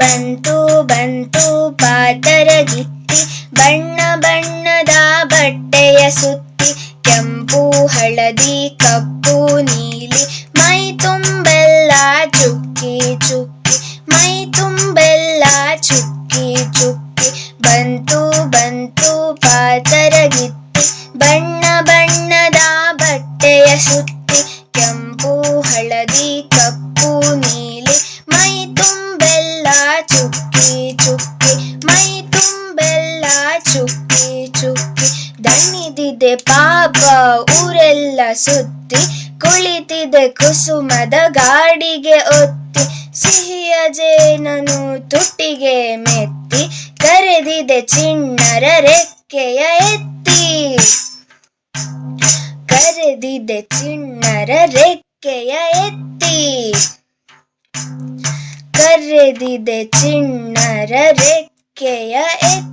ಬಂತು ಬಂತು ಪಾತರಗಿತ್ತಿ ಬಣ್ಣ ಬಣ್ಣದ ಬಟ್ಟೆಯ ಸುತ್ತಿ, ಕೆಂಪು, ಹಳದಿ, ಕಪ್ಪು, ನೀಲಿ, ಮೈ ತುಂಬೆಲ್ಲ ಚುಕ್ಕಿ ಚುಕ್ಕಿ, ಮೈ ತುಂಬೆಲ್ಲ ಚುಕ್ಕಿ ಚುಕ್ಕಿ, ಬಂತು ಬಂತು ಪಾತರಗಿತ್ತಿ ಬಣ್ಣ ಬಣ್ಣದ ಬಟ್ಟೆಯ ಸುತ್ತಿ. ಚುಕ್ಕಿ ಚುಕ್ಕಿ, ಮೈ ತುಂಬೆಲ್ಲ ಚುಕ್ಕಿ ಚುಕ್ಕಿ. ದಣಿದಿದೆ ಪಾಪ, ಊರೆಲ್ಲ ಸುತ್ತಿ, ಕುಳಿತಿದೆ ಕುಸುಮದ ಗಾಡಿಗೆ ಒತ್ತಿ. ಸಿಹಿಯ ಜೇನನು ತುಟ್ಟಿಗೆ ಮೆತ್ತಿ, ಕರೆದಿದೆ ಚಿಣ್ಣರ ರೆಕ್ಕೆಯ ಎತ್ತಿ. ಕರೆದಿದೆ ಚಿಣ್ಣರ ರೆಕ್ಕೆಯ ಎತ್ತಿ. ಕರೆದಿದೆ ಚಿಣ್ಣರ ರೆಕ್ಕೆಯ ಎತ್ತಿ